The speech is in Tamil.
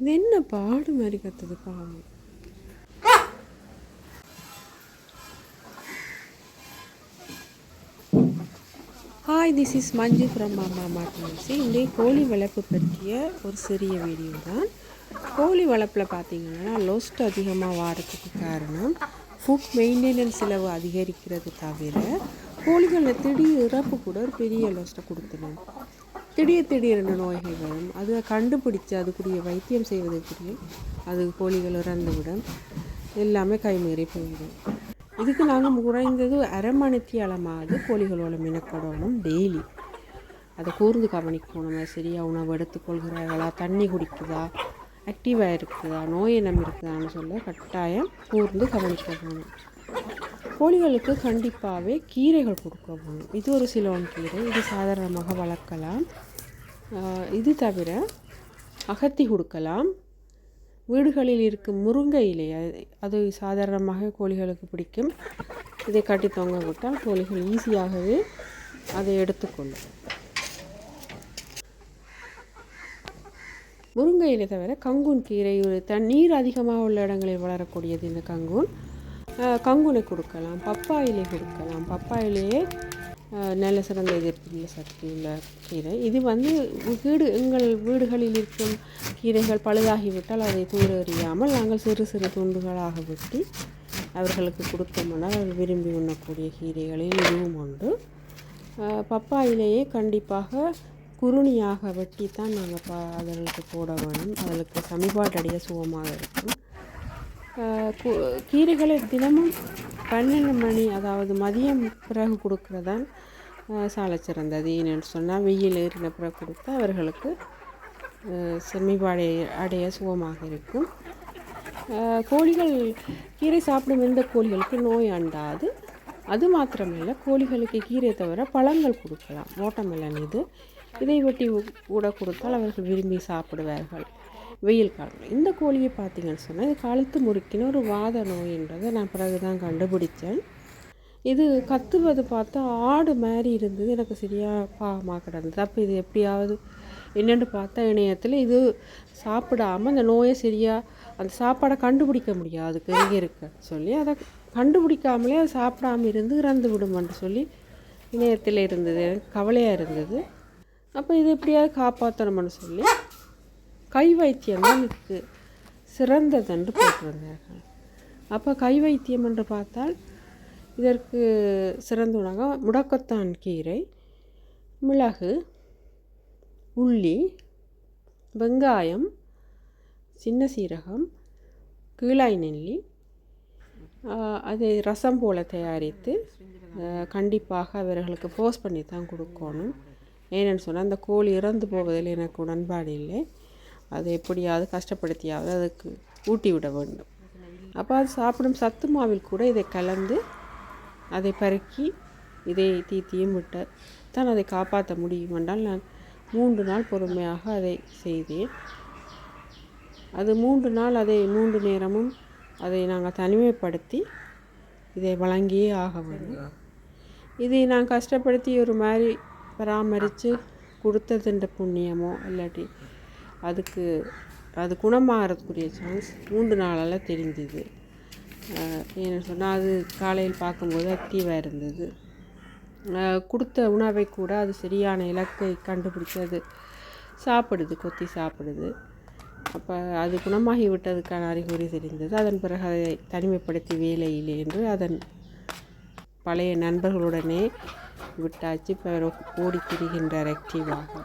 இது என்ன பாடு மாதிரி கத்துது பாவம். Hi this is Manju from மாமா மாட்டேன்சி இன்றைய கோழி வளர்ப்பு பற்றிய ஒரு சிறிய வீடியோ தான். கோழி வளர்ப்பில் பார்த்தீங்கன்னா லோஸ்ட் அதிகமாக வாரத்துக்கு காரணம் ஃபுட் மெயின்டெனன்ஸ் செலவு அதிகரிக்கிறது தவிர கோழிகளில் திடீர் இறப்பு கூட ஒரு பெரிய லோஸ்ட்டை கொடுத்துடும். திடீர் திடீரென நோய்கள் வரும். அது கண்டுபிடிச்சு அதுக்குரிய வைத்தியம் செய்வதற்குரிய அது கோழிகள் இறந்துவிடும். எல்லாமே கைமீறி போயிடும். இதுக்கு நாங்கள் குறைந்தது அரை மணித்தி கோழிகளோட மினக்கடணும் டெய்லி. அதை கூர்ந்து கவனிக்கணும். சரியாக உணவு எடுத்துக்கொள்கிறார்களா? தண்ணி குடிக்குதா? ஆக்டிவாக இருக்குதா? நோய் இனம் இருக்குதான்னு சொல்ல கட்டாயம் கூர்ந்து கவனிக்கணும். கோழிகளுக்கு கண்டிப்பாகவே கீரைகள் கொடுக்க போகணும் இது ஒரு சிலோன் கீரை. இது சாதாரணமாக வளர்க்கலாம். இது தவிர அகத்தி கொடுக்கலாம். வீடுகளில் இருக்கும் முருங்கை இலை அது- அது சாதாரணமாக கோழிகளுக்கு பிடிக்கும். இதை கட்டி தொங்க விட்டால் கோழிகள் ஈஸியாகவே அதை எடுத்துக்கொள்ளும். முருங்கை இலை தவிர கங்குன் கீரை ஒரு தண்ணீர் அதிகமாக உள்ள இடங்களில் வளரக்கூடியது இந்த கங்குன். கங்குனை கொடுக்கலாம் பப்பாயிலை கொடுக்கலாம். பப்பாயிலையே நல்ல சிறந்த எதிர்ப்புள்ள சக்தி உள்ள கீரை. இது வந்து வீடு எங்கள் வீடுகளில் இருக்கும் கீரைகள் பழுதாகிவிட்டால் அதை தூர எறியாமல் நாங்கள் சிறு சிறு துண்டுகளாக வெட்டி அவர்களுக்கு கொடுத்தோம்னால் அவர்கள் விரும்பி உண்ணக்கூடிய கீரைகளில் இதுவும் உண்டு. பப்பாயிலேயே கண்டிப்பாக குருணியாக வெட்டி தான் நாங்கள் பா அதற்கு போட வேணும் அதற்கு சமிபாட்டடைய சுகமாக இருக்கும். கீரைகளை தினமும் பன்னெண்டு மணி அதாவது மதியம் பிறகு கொடுக்குறதான் சாலை சிறந்தது. ஏன்னு சொன்னால் வெயில் ஏறின பிறகு கொடுத்தா அவர்களுக்கு ஆஹ் அடைய சுகமாக இருக்கும். கோழிகள் கீரை சாப்பிடும் எந்த கோழிகளுக்கு நோய் அண்டாது. அது மாத்திரமில்லை கோழிகளுக்கு கீரை தவிர பழங்கள் கொடுக்கலாம். வாட்டர்மெலன் இது. இதை வெட்டி கூட கொடுத்தால் அவர்கள் விரும்பி சாப்பிடுவார்கள். வெயில் காலம் இந்த கோழியை பார்த்தீங்கன்னு சொன்னால் இது கழுத்து முறுக்கின ஒரு வாத நோயின்றதை நான் பிறகு தான் கண்டுபிடித்தேன் இது கத்துவது பார்த்தா ஆடு மாதிரி இருந்தது. எனக்கு சரியாக பாவமாக கிடந்தது. அப்போ இது எப்படியாவது என்னென்னு பார்த்தா இணையத்தில் இது சாப்பிடாம அந்த நோயை சரியாக அந்த சாப்பாடை கண்டுபிடிக்க முடியாது. அதுக்கு எங்கே சொல்லி அதை கண்டுபிடிக்காமலே அது சாப்பிடாம இருந்து இறந்து விடுமென்று சொல்லி இணையத்தில் இருந்தது. எனக்கு கவலையாக இருந்தது. அப்போ இது எப்படியாவது காப்பாற்றணும்னு சொல்லி கை வைத்தியம் தான் இதுக்கு சிறந்ததென்று போட்டிருந்தார்கள். அப்போ கை வைத்தியம் என்று பார்த்தால் இதற்கு சிறந்த உணவாக முடக்கத்தான் கீரை மிளகு உள்ளி வெங்காயம் சின்ன சீரகம் கீழாய் நெல்லி அதை ரசம் போல் தயாரித்து கண்டிப்பாக அவர்களுக்கு ஃபோர்ஸ் பண்ணி தான் கொடுக்கணும். ஏன்னு சொன்னால் அந்த கோழி இறந்து போவதில் எனக்கு உடன்பாடு இல்லை. அதை எப்படியாவது கஷ்டப்படுத்தியாவது அதுக்கு ஊட்டி விட வேண்டும். அப்போ அது சாப்பிடும் சத்து மாவில் கூட இதை கலந்து அதை பருக்கி இதை தீத்தியும் விட்டு தான் அதை காப்பாற்ற முடியும் என்றால் நான் மூன்று நாள் பொறுமையாக அதை செய்தேன். அது மூன்று நாள் அதை மூன்று நேரமும் அதை நாங்கள் தனிமைப்படுத்தி இதை வழங்கியே ஆக வேண்டும். இதை நான் கஷ்டப்படுத்தி ஒரு மாதிரி பராமரித்து கொடுத்ததுன்ற புண்ணியமோ இல்லாட்டி அதுக்கு அது குணமாகறதுக்குரிய சான்ஸ் மூன்று நாளால் தெரிஞ்சுது என்ன சொன்னால் அது காலையில் பார்க்கும்போது ஆக்டிவாக இருந்தது. கொடுத்த உணவை கூட அது சரியான இலக்கை கண்டுபிடிச்சி அது சாப்பிடுது கொத்தி சாப்பிடுது. அப்போ அது குணமாகி விட்டதுக்கான அறிகுறி தெரிந்தது. அதன் பிறகு அதை தனிமைப்படுத்தி வேலையில் என்று அதன் பழைய நண்பர்களுடனே விட்டாச்சு. இப்போ ஓடி திரிகின்றார் ஆக்டிவாக